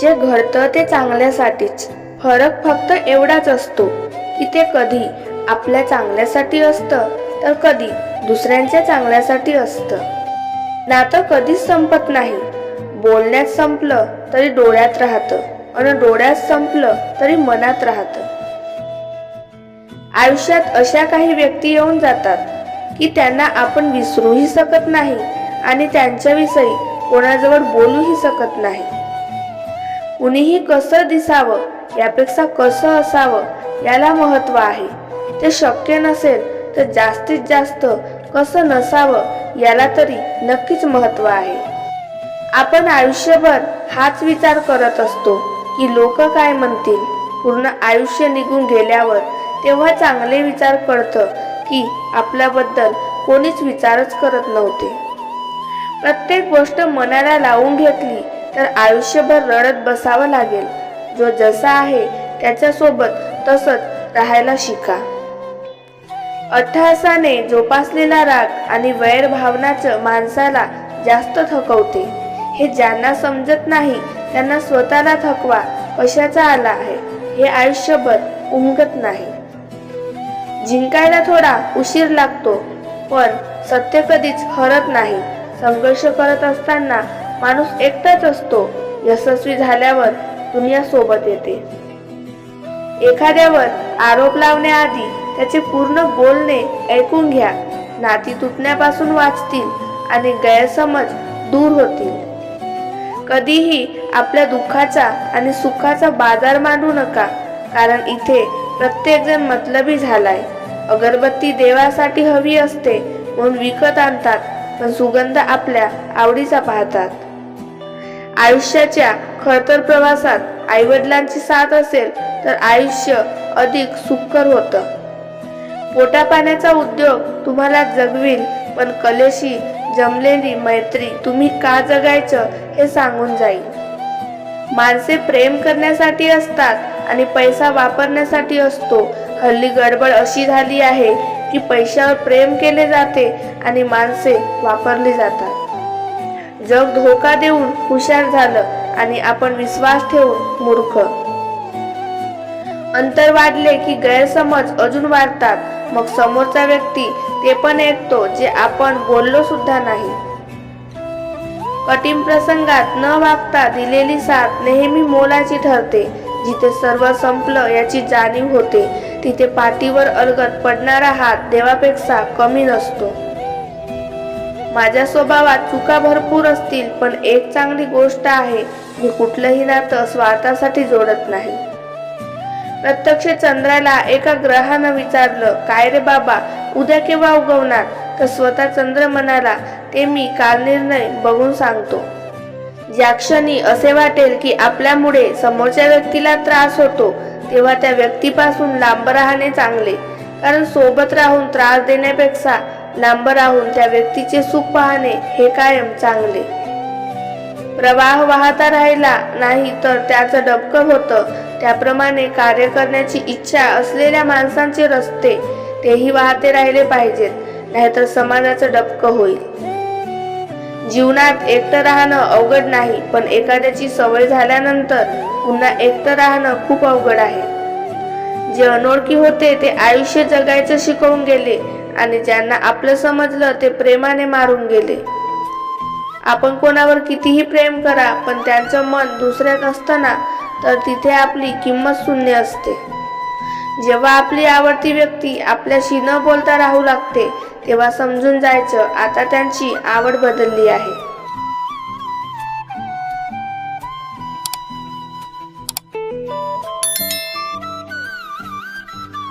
जे घडतं ते चांगल्यासाठीच. फरक फक्त एवढाच असतो की ते कधी आपल्या चांगल्यासाठी असतं तर कधी दुसऱ्यांच्या चांगल्यासाठी असतं. नातं कधीच संपत नाही. बोलण्यात संपलं तरी डोळ्यात राहतं आणि डोळ्यात संपलं तरी मनात राहतं. आयुष्यात अशा काही व्यक्ती येऊन जातात की त्यांना आपण विसरूही शकत नाही आणि त्यांच्याविषयी कोणाजवळ बोलूही शकत नाही. कुणीही कसं दिसावं यापेक्षा कसं असावं याला महत्त्व आहे. ते शक्य नसेल तर जास्तीत जास्त कसं नसावं याला तरी नक्कीच महत्त्व आहे. आपण आयुष्यभर हाच विचार करत असतो की लोक काय म्हणतील? पूर्ण आयुष्य निघून गेल्यावर तेव्हा चांगले विचार कळतं की आपल्याबद्दल कोणीच विचारच करत नव्हते. प्रत्येक गोष्ट मनाला लावून घेतली तर आयुष्यभर रडत बसावं लागेल. जो जसा आहे त्याच्यासोबत तसंच राहायला शिका. अठ्ठासाने जोपासलेला राग आणि वैर भावनाचं माणसाला जास्त थकवते. हे ज्यांना समजत नाही त्यांना स्वतःला थकवा कशाचा आला आहे हे आयुष्यभर उमगत नाही. जिंकायला थोडा उशीर लागतो पण सत्य कधीच हरत नाही. संघर्ष करत असताना माणूस एकटाच असतो यशस्वी झाल्यावर दुनिया सोबत येते. एखाद्यावर आरोप लावण्याआधी त्याचे पूर्ण बोलणे ऐकून घ्या. नाती तुटण्यापासून वाचतील आणि गैरसमज दूर होतील. कधीही आपल्या दुःखाचा आणि सुखाचा बाजार मांडू नका कारण इथे प्रत्येकजण मतलबी झालाय. अगरबत्ती देवासाठी हवी असते म्हणून विकत आणतात पण सुगंध आपल्या आवडीचा पाहतात. आयुष्याच्या खडतर प्रवासात आईवडिलांची साथ असेल तर आयुष्य अधिक सुखकर होतं. पोटापाण्याचा उद्योग तुम्हाला जगविल पण कलेशी जमलेली मैत्री तुम्ही का जगायचं हे सांगून जाईल. माणसे प्रेम करण्यासाठी असतात आणि पैसा वापरण्यासाठी असतो. हल्ली गडबड अशी झाली आहे की पैशावर प्रेम केले जाते आणि माणसे वापरली जातात. जग धोका देऊन हुशार झालं आणि आपण विश्वास ठेवून मूर्ख. अंतर वाढले की गैरसमज अजून वाढतात. मग समोरचा व्यक्ती ते पण ऐकतो जे आपण बोललो सुद्धा नाही. कठीण प्रसंगात न वागता दिलेली साथ नेहमी मोलाची ठरते. जिथे सर्व संपलं याची जाणीव होते तिथे पाठीवर अलगत पडणारा हात देवापेक्षा कमी नसतो. माझ्या स्वभावात चुका भरपूर असतील पण एक चांगली गोष्ट आहे मी कुठलंही नातं स्वार्थासाठी जोडत नाही. प्रत्यक्ष चंद्राला एका ग्रहानं विचारलं काय रे बाबा उद्या केव्हा उगवणार? तर स्वतः चंद्र म्हणाला ते मी काल निर्णय बघून सांगतो. ज्या क्षणी असे वाटेल की आपल्यामुळे समोरच्या व्यक्तीला त्रास होतो तेव्हा त्या व्यक्तीपासून लांब राहणे चांगले. कारण सोबत राहून त्रास देण्यापेक्षा लांब राहून त्या व्यक्तीचे सुख पाहणे हे कायम चांगले. प्रवाह वाहता राहिला नाही तर त्याचं डबकं होतं. त्याप्रमाणे कार्य करण्याची इच्छा असलेल्या माणसांचे रस्ते तेही वाहते राहिले पाहिजेत नाहीतर समाजाचं डबकं होईल. जीवनात एकटं राहणं अवघड नाही पण एखाद्याची सवय झाल्यानंतर पुन्हा एकटं राहणं खूप अवघड आहे. जे अनोळखी होते ते आयुष्य जगायचं शिकवून गेले आणि ज्यांना आपलं समजलं ते प्रेमाने मारून गेले. आपण कोणावर कितीही प्रेम करा पण त्यांचं मन दुसऱ्यात असताना तर तिथे आपली किंमत शून्य असते. जेव्हा आपली आवडती व्यक्ती आपल्याशी न बोलता राहू लागते तेव्हा समजून जायचं आता त्यांची आवड बदलली आहे.